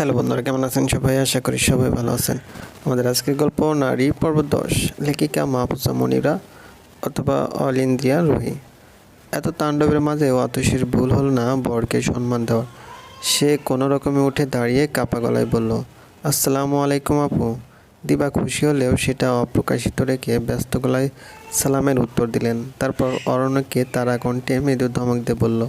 Hello বন্ধুরা, কেমন আছেন সবাই? আশা করি সবাই ভালো আছেন। আমাদের আজকের গল্প, নারী পর্ব দশ, লেখিকা মাহফুজা মনিরা অথবা অল ইন্ডিয়া রুহি। এত তাণ্ডবের মাঝে অতসীর ভুল হল না, বরকে সম্মান দেওয়ার সে কোনো রকমে উঠে দাঁড়িয়ে কাপা গলায় বলল, আসসালামু আলাইকুম আপু। দিবা খুশি হলেও সেটা অপ্রকাশিত রেখে ব্যস্ত গলায় সালামের উত্তর দিলেন। তারপর অরণ্যকে তারা কণ্ঠে মৃদু ধমক দিয়ে বলল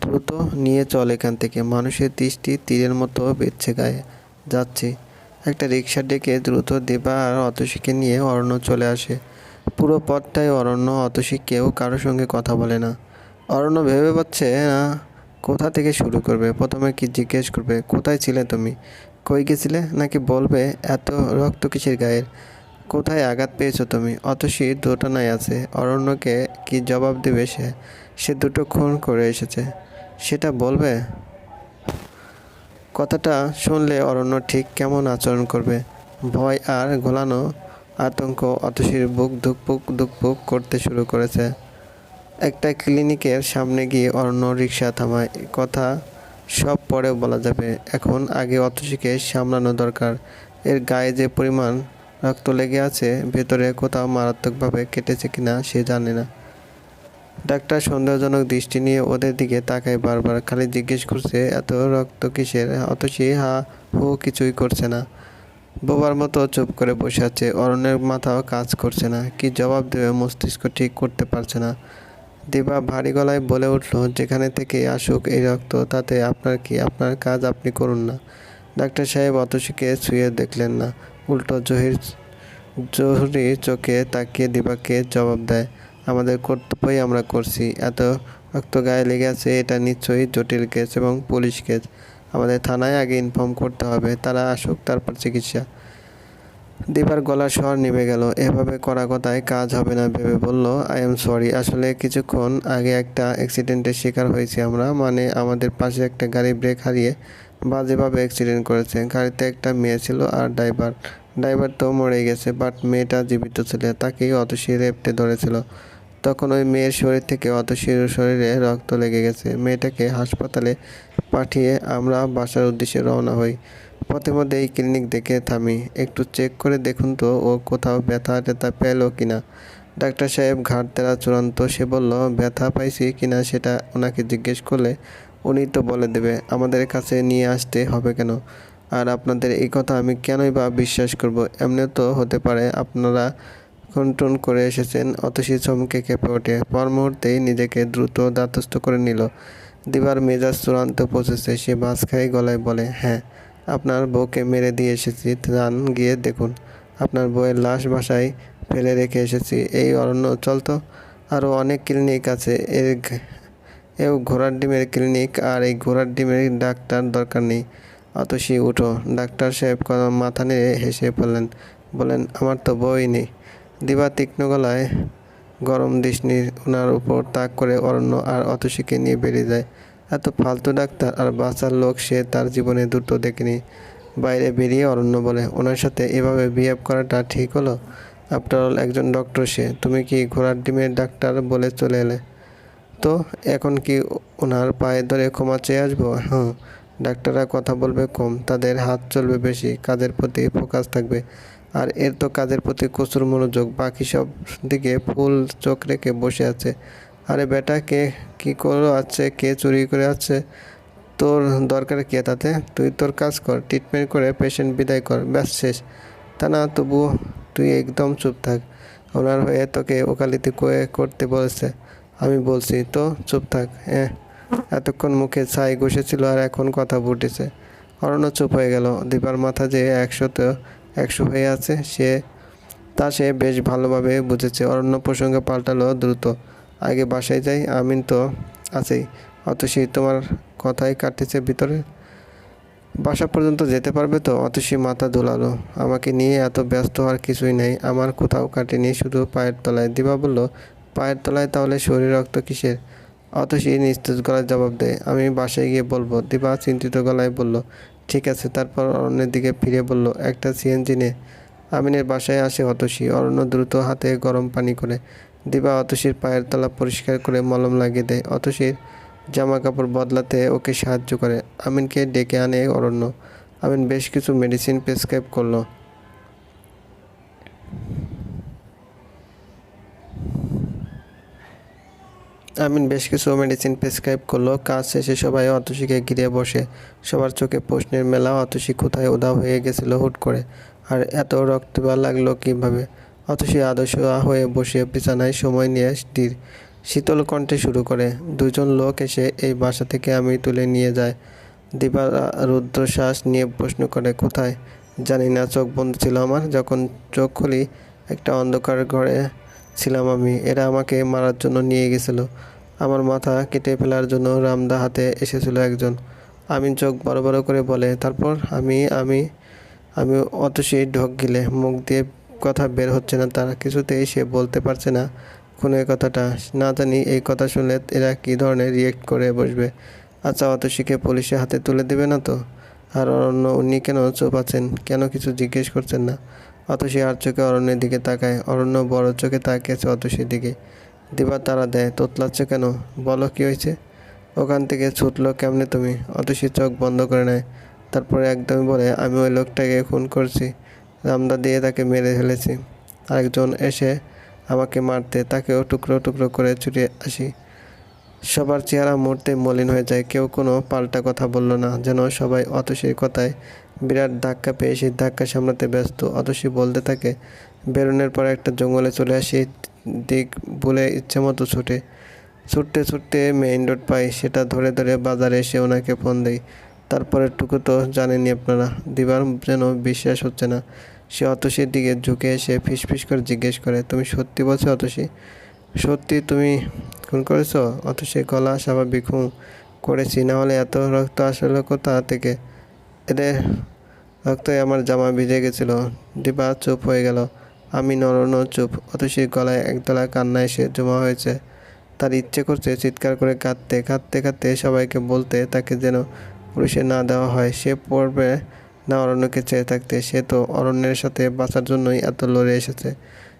দ্রুত নিয়ে চল এখান থেকে। মানুষের দৃষ্টি তীরের মতো বেচ্ছে গায়ে। যাচ্ছে। একটা রিক্সা ডেকে দ্রুত দেবা আর অতসীকে নিয়ে অরণ্য চলে আসে। পুরো পথটায় অরণ্য, অতসী কেউ কারোর সঙ্গে কথা বলে না। অরণ্য ভেবে পাচ্ছে না কোথা থেকে শুরু করবে? প্রথমে কি জিজ্ঞেস করবে? কোথায় ছিলে তুমি? কই গেছিলে? নাকি বলবে, এত রক্ত কিসের গায়ের? কোথায় আঘাত পেয়েছ তুমি? অতসী দোটানায় আছে। অরণ্যকে কি জবাব দেবে সে? সে দুটো খুন করে এসেছে। সেটা বলবে? কথাটা শুনলে অরণ্য ঠিক কেমন আচরণ করবে? ভয় আর গোলানো আতঙ্ক অতসীর বুক ধুকপুক ধুকপুক করতে শুরু করেছে। একটা ক্লিনিকের সামনে গিয়ে অরণ্য রিক্সা থামায়। কথা সব পরেও বলা যাবে। এখন আগে অতসীকে সামলানো দরকার। এর গায়ে যে পরিমাণ রক্ত লেগে আছে, ভেতরে কোথাও মারাত্মকভাবে কেটেছে কিনা সে জানে না। ডাক্তার সন্দেহজনক দৃষ্টি নিয়ে ওদের দিকে তাকায় বারবার, খালি জিজ্ঞেস করছে, এত রক্ত কিসের? অতসী হা হু কিছুই করছে না। বোবার মতো চুপ করে বসে আছে, অরণ্যের মাথাও কাজ করছে না, কি জবাব দেবে মস্তিষ্ক ঠিক করতে পারছে না। দিবা ভারী গলায় বলে উঠল, যেখানে থেকে আসুক এই রক্ত, তাতে আপনার কি, আপনার কাজ আপনি করুন না। ডাক্তার সাহেব অতসীকে ছুঁয়ে দেখলেন না। উল্টো জহির জহুরি চোখে তাকিয়ে দিবাকে জবাব দেয়, আমাদের কর্তব্যই আমরা করছি। এত রক্ত গায়ে লেগে আছে, এটা নিশ্চয়ই জটিল কেস এবং পুলিশ কেস। আমাদের থানায় আগে ইনফর্ম করতে হবে, তারা আসুক, তারপর চিকিৎসা। দিবার গলার স্বর নিভে গেল। এভাবে করা কথায় কাজ হবে না, ভেবে বলল আই এম সরি আসলে কিছুক্ষণ আগে একটা অ্যাক্সিডেন্টের শিকার হয়েছি আমরা। মানে আমাদের পাশে একটা গাড়ি ব্রেক হারিয়ে বাজেভাবে অ্যাক্সিডেন্ট করেছে, গাড়িতে একটা মেয়ে ছিল আর ড্রাইভার ড্রাইভার তো মরে গেছে বাট মেয়েটা জীবিত ছিল, তাকেই অতসী রেপটে ধরেছিল। তখন ওই মেয়ের শরীর থেকে অতসীর শরীরে রক্ত লেগে গেছে। মেয়েটাকে হাসপাতালে পাঠিয়ে আমরা বাসার উদ্দেশ্যে রওনা হই। পথে মধ্যে এই ক্লিনিক দেখে থামি। একটু চেক করে দেখুন তো, ও কোথাও ব্যথা ট্যাথা পেল কিনা? ডাক্তার সাহেব ঘাট তেরা চূড়ান্ত সে বলল, ব্যথা পাইছি কিনা সেটা ওনাকে জিজ্ঞেস করলে উনি তো বলে দেবে, আমাদের কাছে নিয়ে আসতে হবে কেন? আর আপনাদের এই কথা আমি কেনই বা বিশ্বাস করব? এমনি তো হতে পারে আপনারা কন্ট্রোল করে এসেছেন অতসী চমকে কেঁপে ওঠে। পর মুহূর্তেই নিজেকে দ্রুত দাতস্থ করে নিল। দিবার মেজাজ চূড়ান্ত পৌঁছেছে সে বাস খাই গলায় বলে হ্যাঁ আপনার বউকে মেরে দিয়ে এসেছি যান গিয়ে দেখুন। আপনার বউয়ের লাশ বাসায় ফেলে রেখে এসেছি, এই অরণ্য চলতো। আরও অনেক ক্লিনিক আছে, এর এও ঘোড়ার ডিমের ক্লিনিক আর এই ঘোড়ার ডিমের ডাক্তার দরকার নেই। অতসী উঠো, ডাক্তার সাহেব মাথা নেড়ে হেসে পড়লেন বলেন আমার তো বই নেই। দিবা তীক্ষ্ণ গলায় গরম দৃষ্টি ওনার উপর তাক করে অরণ্য আর অতসীকে নিয়ে বেরিয়ে যায়। এত ফালতু ডাক্তার আর বাঁচার লোক সে তার জীবনে দুটো দেখেনি। বাইরে বেরিয়ে অরণ্য বলে, ওনার সাথে এভাবে বিহেভ করাটা ঠিক হলো? আফটার অল একজন ডক্টর সে। তুমি কি ঘোড়ার ডিমের ডাক্তার বলে চলে এলে? তো এখন কি ওনার পায়ে ধরে ক্ষমা চেয়ে আসব? হ্যাঁ ডাক্তাররা কথা বলবে কম, তাদের হাত চলবে বেশি, কাজের প্রতি ফোকাস থাকবে। আর এর তো কাজের প্রতি কচুর মনোযোগ, বাকি সব দিকে ফুল চোখ রেখে বসে আছে। আরে বেটা, কে কি করে আছে? কে চুরি করে আছে? তোর দরকার কে তাতে? তুই তোর কাজ কর ট্রিটমেন্ট করে পেশেন্ট বিদায় কর, ব্যাস শেষ। তা না, তবুও তুই একদম চুপ থাক। ওনার হয়ে তোকে ওকালিতি করে করতে বলেছে। আমি বলছি, তো, চুপ থাক হ্যাঁ এতক্ষণ মুখে ছাই বসেছিল আর এখন কথা ফুটেছে। অরণ্য চুপ হয়ে গেল। দীপার মাথা যে একশোতে একশো হয়ে আছে, সে, তা সে বেশ ভালোভাবে বুঝেছে। অরণ্য প্রসঙ্গে পাল্টালো দ্রুত, আগে বাসায় যাই, আমিন তো আছেই, অতসী তোমার কথাই কাটতেছে ভিতরে। বাসা পর্যন্ত যেতে পারবে তো? অতসী মাথা দোলালো, আমাকে নিয়ে এত ব্যস্ত হওয়ার কিছুই নেই, আমার কোথাও কাটেনি, শুধু পায়ের তলায়। দিবা বলল পায়ের তলায়, তাহলে শরীর রক্ত কিসের? অতসী নিস্তেজ গলায় জবাব দেয় আমি বাসায় গিয়ে বলব, দিবা চিন্তিত গলায় বলল, ঠিক আছে। তারপর অরণ্যের দিকে ফিরে বলল, একটা সিএনজি নে। আমিনের বাসায় আসে অতসী। অরণ্য দ্রুত হাতে গরম পানি করে। দিবা অতসীর পায়ের তলা পরিষ্কার করে মলম লাগিয়ে দেয়। অতসীর জামা কাপড় বদলাতে ওকে সাহায্য করে। আমিনকে ডেকে আনে অরণ্য। আমিন বেশ কিছু মেডিসিন প্রেসক্রাইব করল। আমিন, বেশ কিছু মেডিসিন প্রেসক্রাইব করল। কাজ শেষে সবাই অতসীকে ঘিরে বসে। সবার চোখে প্রশ্নের মেলা, অতসী কোথায় উধাও হয়ে গেছিল হুট করে। আর এত রক্তবা লাগল কীভাবে? অতসী আদর্শ হয়ে বসে বিছানায় সময় নিয়ে স্থির। শীতল কণ্ঠে শুরু করে দুজন লোক এসে এই বাসা থেকে আমি তুলে নিয়ে যায় দিবা রুদ্রশ্বাস নিয়ে প্রশ্ন করে, কোথায়? জানি না, চোখ বন্ধ ছিল আমার। যখন চোখ খুলি, একটা অন্ধকার ঘরে ছিলাম আমি। এরা আমাকে মারার জন্য নিয়ে গেছিল। আমার মাথা কেটে ফেলার জন্য রামদা হাতে এসেছিল একজন। আমি চোখ বড় বড় করে বলে, তারপর আমি আমি আমি অত অতসী ঢোক গিলে, মুখ দিয়ে কথা বের হচ্ছে না তার। কিছুতেই সে বলতে পারছে না কোনো কথাটা। না জানি এই কথা শুনলে এরা কী ধরনের রিয়েক্ট করে বসবে। আচ্ছা অতসীকে পুলিশের হাতে তুলে দেবে না তো? আর অরণ্য উনি কেন চুপ আছেন কেন কিছু জিজ্ঞেস করছেন না? অতসী আর চোখে অরণ্যের দিকে তাকায়। অরণ্য বড় চোখে তাকিয়েছে অতসীর দিকে। দিবা তারা দেয়। তোতলাচ্ছে কেন? বলো, কি হয়েছে? ওখান থেকে ছুটলো কেমনে তুমি? অতসী চোখ বন্ধ করে নেয়। তারপরে একদমই বলে, আমি ওই লোকটাকে খুন করছি। রামদা দিয়ে তাকে মেরে ফেলেছি। আরেকজন এসে আমাকে মারতে, তাকেও টুকরো টুকরো করে ছুটে আসি। সবার চেহারা মুহূর্তে মলিন হয়ে যায়। কেউ কোনো পাল্টা কথা বলল না, যেন সবাই অতসীর কথায় বিরাট ধাক্কা পেয়ে সেই ধাক্কা সামলাতে ব্যস্ত। অতসী বলতে থাকে, বেরোনোর পর একটা জঙ্গলে চলে আসি, দিক বলে ইচ্ছে মতো ছুটে। ছুটতে ছুটতে মেইন রোড পাই, সেটা ধরে ধরে বাজারে এসে ওনাকে ফোন দেই। তারপরের টুকু তো জানেনই আপনারা, দিবার যেন বিশ্বাস হচ্ছে না। সে অতসীর দিকে ঝুঁকে এসে ফিসফিস করে জিজ্ঞেস করে, তুমি সত্যি বলছো অতসী সত্যি তুমি খুন করেছ? অতসী গলা স্বাভাবিক হুঁ করেছি, না হলে এত রক্ত আসলে কোথা থেকে? এদের রক্তে আমার জামা ভিজে গেছিল। দিবা চুপ হয়ে গেল। আমি নরনও চুপ অত অতসীর গলায় একদলা কান্না এসে জমা হয়েছে। তার ইচ্ছে করছে চিৎকার করে কাঁদতে কাঁদতে কাঁদতে সবাইকে বলতে তাকে যেন পুলিশে না দেওয়া হয়। সে পড়বে না অরণ্যকে চেয়ে থাকতে। সে তো অরণ্যের সাথে বাঁচার জন্যই এত লড়ে এসেছে।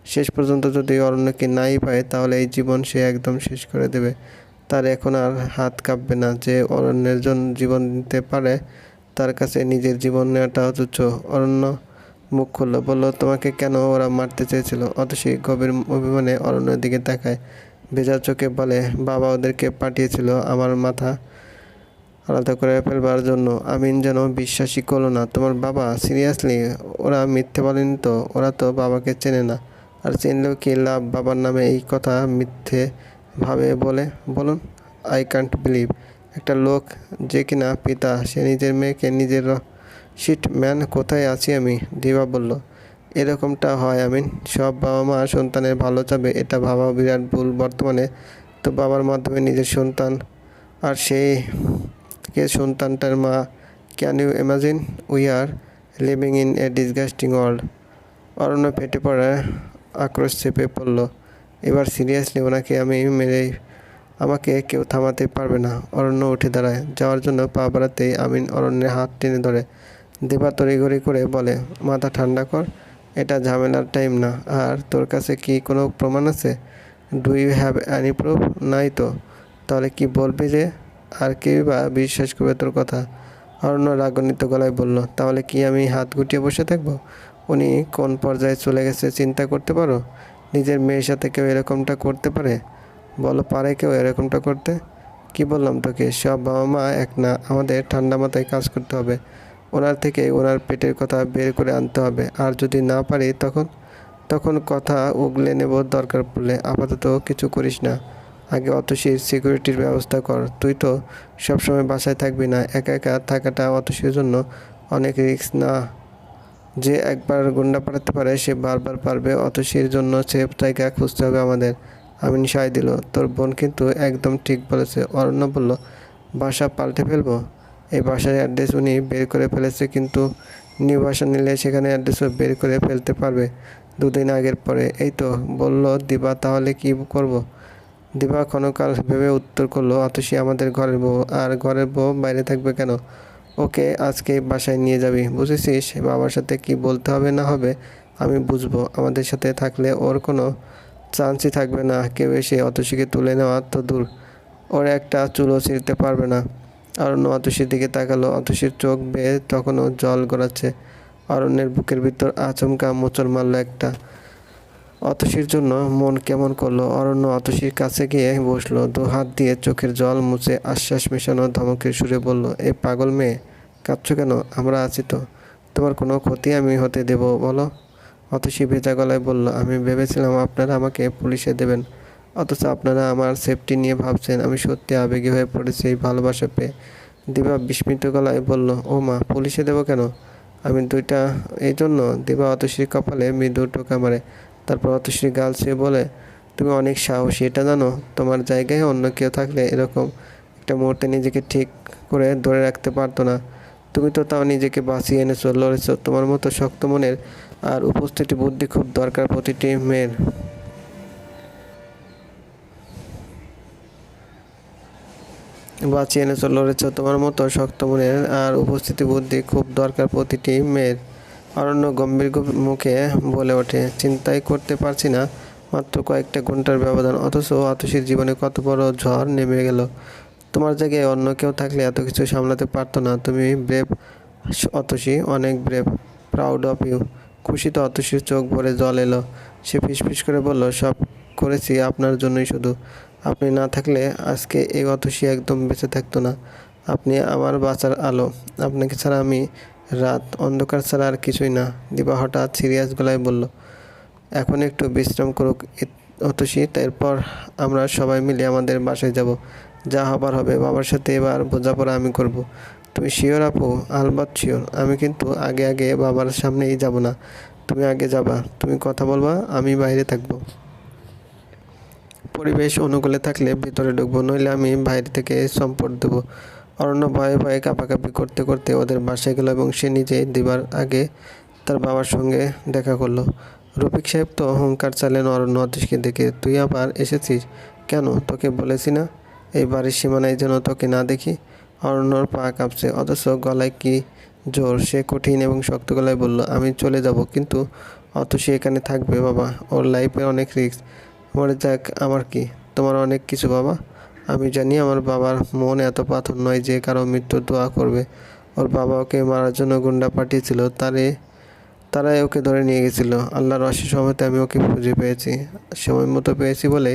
শেষ পর্যন্ত যদি অরণ্যকে নাই পায়, তাহলে এই জীবন সে একদম শেষ করে দেবে। তার এখন আর হাত কাঁপবে না। যে অরণ্যের জন্য জীবন দিতে পারে, তার কাছে নিজের জীবন নেওয়াটা তুচ্ছ অরণ্য মুখ খুললো, বলল, তোমাকে কেন ওরা মারতে চেয়েছিল? অতসী গভীর অভিমানে অরণ্যের দিকে তাকায়। ভেজা চোখে বলে, বাবা ওদেরকে পাঠিয়েছিল আমার মাথা আলাদা করে ফেলবার জন্য। আমিন যেন বিশ্বাসই করল না। তোমার বাবা সিরিয়াসলি? ওরা মিথ্যে বলেনি তো? ওরা তো বাবাকে চেনে না। আর চিনলেও কি লাভ বাবার নামে এই কথা মিথ্যে ভাবে বলে? বলুন আই কান্ট বিলিভ একটা লোক যে কিনা পিতা, সে নিজের মেয়েকে নিজের শিট ম্যান কোথায় আছি আমি? দিবা বলল, এরকমটা হয়, আমিন। সব বাবা মা সন্তানের ভালো চাবে, এটা ভাবা বিরাট ভুল বর্তমানে। তো বাবার মাধ্যমে নিজের সন্তান আর সেই কে সন্তানটার মা? Can you imagine we are living in a disgusting world Aranya ফেটে পড়ে আক্রোশ চেপে পড়ল। এবার সিরিয়াসলি ওনাকে আমি মেরে আমাকে কেউ থামাতে পারবে না? অরণ্য উঠে দাঁড়ায়। যাওয়ার জন্য পা বাড়াতেই আমিন অরণ্যের হাত টেনে ধরে। দেবা তড়িঘড়ি করে বলে, মাথা ঠান্ডা কর, এটা ঝামেলার টাইম না। আর তোর কাছে কি কোনো প্রমাণ আছে? Do you have any proof নাই তো। তাহলে কি বলবি যে, আর কেউ বা বিশ্বাস করবে তোর কথা? অরণ্য রাগনিত গলায় বলল, তাহলে কি আমি হাত গুটিয়ে বসে থাকব? উনি কোন পর্যায়ে চলে গেছে চিন্তা করতে পারো? নিজের মেয়ের সাথে কেউ এরকমটা করতে পারে? বলো, পারে কেউ এরকমটা করতে? কি বললাম তোকে? সব বাবা মা এক না, আমাদের ঠান্ডা মাথায় কাজ করতে হবে। ওনার থেকে ওনার পেটের কথা বের করে আনতে হবে। আর যদি না পারি তখন? তখন কথা উগলে নেব, দরকার পড়লে। আপাতত কিছু করিস না। আগে অতসীর সিকিউরিটির ব্যবস্থা কর। তুই তো সবসময় বাসায় থাকবি না। একা একা থাকাটা অতসীর জন্য অনেক রিস্ক না। যে একবার গুন্ডা পাঠাতে পারে, সে বারবার পারবে অতসীর জন্য সেফ জায়গা খুঁজতে হবে আমাদের। আমিন সায় দিল, তোর বোন কিন্তু একদম ঠিক বলেছে। অরণ্য বলল, বাসা পাল্টে ফেলব? এই বাসার অ্যাড্রেস উনি বের করে ফেলেছে, কিন্তু নিউ বাসা নিলে সেখানে অ্যাড্রেসও বের করে ফেলতে পারবে দুদিন আগের পরে। এই তো, বলল, দিবা, তাহলে কি করব। দিবা ক্ষণকাল ভেবে উত্তর করল অতসী আমাদের ঘরের বউ, আর ঘরের বউ বাইরে থাকবে কেন? ওকে আজকে বাসায় নিয়ে যাবি, বুঝেছিস? বাবার সাথে কি বলতে হবে না হবে, আমি বুঝব। আমাদের সাথে থাকলে ওর কোনো চান্সই থাকবে না। কেউ এসে অতসীকে তুলে নেওয়া তো দূর। ওর একটা চুলো ছিঁড়তে পারবে না। অরণ্য অতসীর দিকে তাকালো। অতসীর চোখ বেয়ে তখনও জল গড়াচ্ছে। অরণ্যের বুকের ভিতর আচমকা মোচড় মারল একটা। অতসীর জন্য মন কেমন করল? অরণ্য অতসীর কাছে গিয়ে বসল, দু হাত দিয়ে চোখের জল মুছে আশ্বাস মেশানো ধমকের সুরে বলল এই পাগল মেয়ে, কাঁদছো কেন? আমরা আছি তো। তোমার কোনো ক্ষতি আমি হতে দেব, বলো? অতসী ভেজা গলায় বলল, আমি ভেবেছিলাম আপনারা আমাকে পুলিশে দেবেন। অথচ আপনারা আমার সেফটি নিয়ে ভাবছেন। আমি সত্যি আবেগী হয়ে পড়েছি এই ভালোবাসা পেয়ে। দিবা বিস্মিত গলায় বলল, ও মা, পুলিশে দেবো কেন? আমি দুইটা, এই জন্য দিবা অতসীর কপালে মৃদু টোকা মারে। তারপর অতসী গাল সে বলে, তুমি অনেক সাহসী, এটা জানো? তোমার জায়গায় অন্য কেউ থাকলে এরকম একটা মুহূর্তে নিজেকে ঠিক করে ধরে রাখতে পারতো না। তুমি তো তাও নিজেকে বাঁচিয়ে এনেছো, লড়েছো। তোমার মতো শক্ত মনের আর উপস্থিতি বুদ্ধি খুব দরকার প্রতিটি মেয়ের। বাঁচিয়ে এনেছো, লড়েছো। তোমার মতো শক্ত মনের আর উপস্থিতি বুদ্ধি খুব দরকার প্রতিটি মেয়ের। অরণ্য গম্ভীর মুখে বলে ওঠে, চিন্তাই করতে পারছি না। মাত্র কয়েকটা ঘণ্টার ব্যবধান, অথচ অতসীর জীবনে কত বড় ঝড় নেমে গেল। তোমার জায়গায় অন্য কেউ থাকলে এত কিছু সামলাতে পারতো না। তুমি ব্রেভ অতসী অনেক ব্রেভ প্রাউড অফ ইউ খুশিতে অতসীর চোখ ভরে জল এলো। সে ফিসফিস করে বলল, সব করেছি, আপনার জন্যই শুধু। আপনি না থাকলে আজকে এই অতসী একদম বেঁচে থাকতো না। আপনি আমার বাঁচার আলো। আপনাকে ছাড়া আমি রাত অন্ধকার ছাড়া আর কিছুই না। দিবা হঠাৎ সিরিয়াস গলায় বলল, এখন একটু বিশ্রাম করুক অতসী, তারপর আমরা সবাই মিলে আমাদের বাসায় যাব। যা হবার হবে, বাবার সাথে এবার বোঝাপড়া আমি করব। তুমি শিওর আপু? আলবাত শিওর। আমি কিন্তু আগে আগে বাবার সামনেই যাব না। তুমি আগে যাবা। তুমি কথা বলবা, আমি বাইরে থাকব। পরিবেশ অনুকূলে থাকলে ভিতরে ঢুকবো, নইলে আমি বাইরে থেকে সম্পদ দেবো। অরণ্য ভয়ে ভয়ে কাঁপাকাঁপি করতে করতে ওদের বাসায় গেল এবং সে নিজে দিবার আগে তার বাবার সঙ্গে দেখা করল। রফিক সাহেব তো অহংকার চালেন অরণ্য অতীশকে দেখে, তুই আবার এসেছিস? কেন? তোকে বলেছি না? এই বাড়ির সীমানায় যেন তোকে না দেখি? অরণ্যর পা কাঁপছে, অথচ গলায় কি জোর, সে কঠিন এবং শক্ত গলায় বলল, আমি চলে যাব, কিন্তু অত সে এখানে থাকবে বাবা। ওর লাইফে অনেক রিস্ক মরে যাক, আমার কি? তোমার অনেক কিছু বাবা? আমি জানি আমার বাবার মন এত পাথর নয় যে কারও মৃত্যুর দোয়া করবে। ওর বাবা ওকে মারার জন্য গুন্ডা পাঠিয়েছিল, তারে, তারাই ওকে ধরে নিয়ে গেছিল। আল্লাহর অশেষ সময়তে আমি ওকে খুঁজে পেয়েছি। সময় মতো পেয়েছি বলে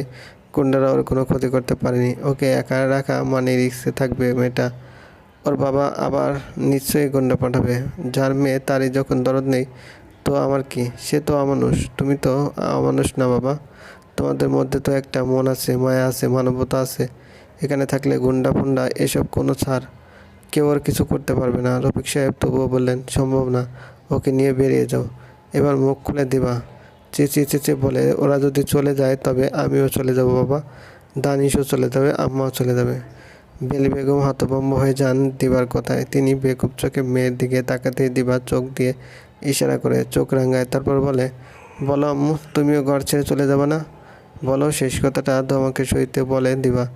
গুন্ডারা ওর কোনো ক্ষতি করতে পারেনি। ওকে একা রাখা মানে রিক্সে থাকবে মেয়েটা। ওর বাবা আবার নিশ্চয়ই গুন্ডা পাঠাবে। যার মেয়ে তারই যখন দরদ নেই, তো আমার কি? সে তো অমানুষ তুমি তো অমানুষ না বাবা। তোমাদের মধ্যে তো একটা মন আছে, মায়া আছে, মানবতা আছে। এখানে থাকলে গুন্ডা ফুন্ডা এসব কোনো ছাড়। কেউ আর কিছু করতে পারবে না। রফিক সাহেব তবুও বললেন, সম্ভব না। ওকে নিয়ে বেরিয়ে যাও। এবার মুখ খুলে দিবা। চেঁচিয়ে চেঁচিয়ে বলে, ওরা যদি চলে যায়, তবে আমিও চলে যাব বাবা। দানিশও চলে যাবে, আম্মাও চলে যাবে। বেলি বেগম হতভম্ব হয়ে যান দিবার কথায়। তিনি বেকুব চোখে মেয়ের দিকে তাকাতেই দিবা চোখ দিয়ে ইশারা করে চোখ রাঙায়। তারপর বলে, বলো আম্মু, তুমিও ঘর ছেড়ে চলে যাবে না? বলো, শেষ কথাটা ধমাকে সহিতে বলে, দিবা।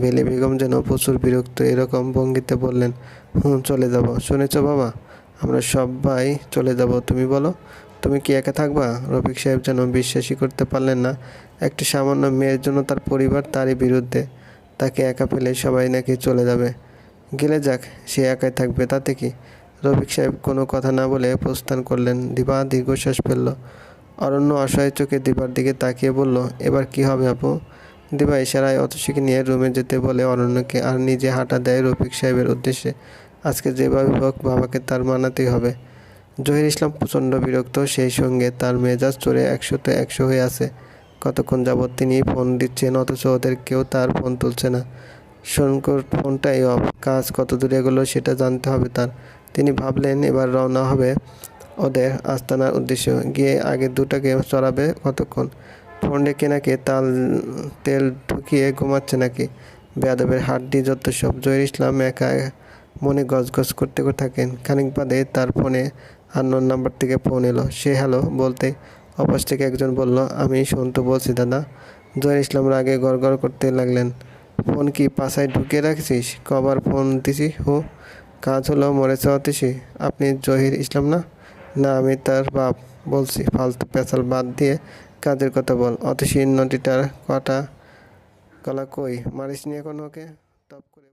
বেলি বেগম যেন প্রচুর বিরক্ত এরকম ভঙ্গিতে বললেন, হুম, চলে যাব। শুনেছ বাবা, আমরা সবাই চলে যাব। তুমি বলো, তুমি কি একা থাকবা? রফিক সাহেব যেন বিশ্বাসই করতে পারলেন না। একটি সামান্য মেয়ের জন্য তার পরিবার তারই বিরুদ্ধে। তাকে একা পেলে সবাই নাকি চলে যাবে। গেলে যাক, সে একাই থাকবে, তাতে কি? রফিক সাহেব কোনো কথা না বলে প্রস্থান করলেন। দিবা দীর্ঘশ্বাস ফেলল। অরণ্য অসহায় চোখে দিবার দিকে তাকিয়ে বলল, এবার কি হবে আপু? দিবা ইশারায় অতসীকে নিয়ে রুমে যেতে বলে অরণ্যকে আর নিজে হাঁটা দেয় রফিক সাহেবের উদ্দেশ্যে। আজকে যেভাবে হোক বাবাকে তার মানাতেই হবে। জহির ইসলাম প্রচণ্ড বিরক্ত, সেই সঙ্গে তার মেজাজ চড়ে একশোতে একশো হয়ে আছে। কতক্ষণ যাবৎ তিনি ফোন দিচ্ছেন, অথচ ওদের কেউ তার ফোন তুলছে না। শঙ্কর ফোনটাই অফ। কাজ কত দূরে এগোলো সেটা জানতে হবে তার। তিনি ভাবলেন, এবার রওনা হবে ওদের আস্তানার উদ্দেশ্য, গিয়ে আগে দুটাকে চড়াবে কতক্ষণ? ফোন ডেকে নাকি তাল, তেল ঢুকিয়ে ঘুমাচ্ছে নাকি? বেয়াদবের হাড্ডি যত সব জহির ইসলাম একা মনে গজগজ করতে করে থাকেন। খানিক বাদে তার ফোনে আন্নোর নাম্বার থেকে ফোন এলো। সে হ্যালো বলতে, অপাশ থেকে একজন বলল, আমি সন্তু বলছি দাদা। জহির ইসলাম রাগে গড়গড় করতে লাগলেন। ফোন কি পাশায় ঢুকিয়ে রাখছিস? কবার ফোন দিছি, হো। কাজ হলো মরে অতিশি আপনি জহির ইসলাম না? না, আমি তার বাপ বলছি, ফালতু পেঁচাল বাদ দিয়ে কাজের কথা বল। অতিশীন নদীটার কটা কলা কই? মারিস নি এখন ওকে? টপ করে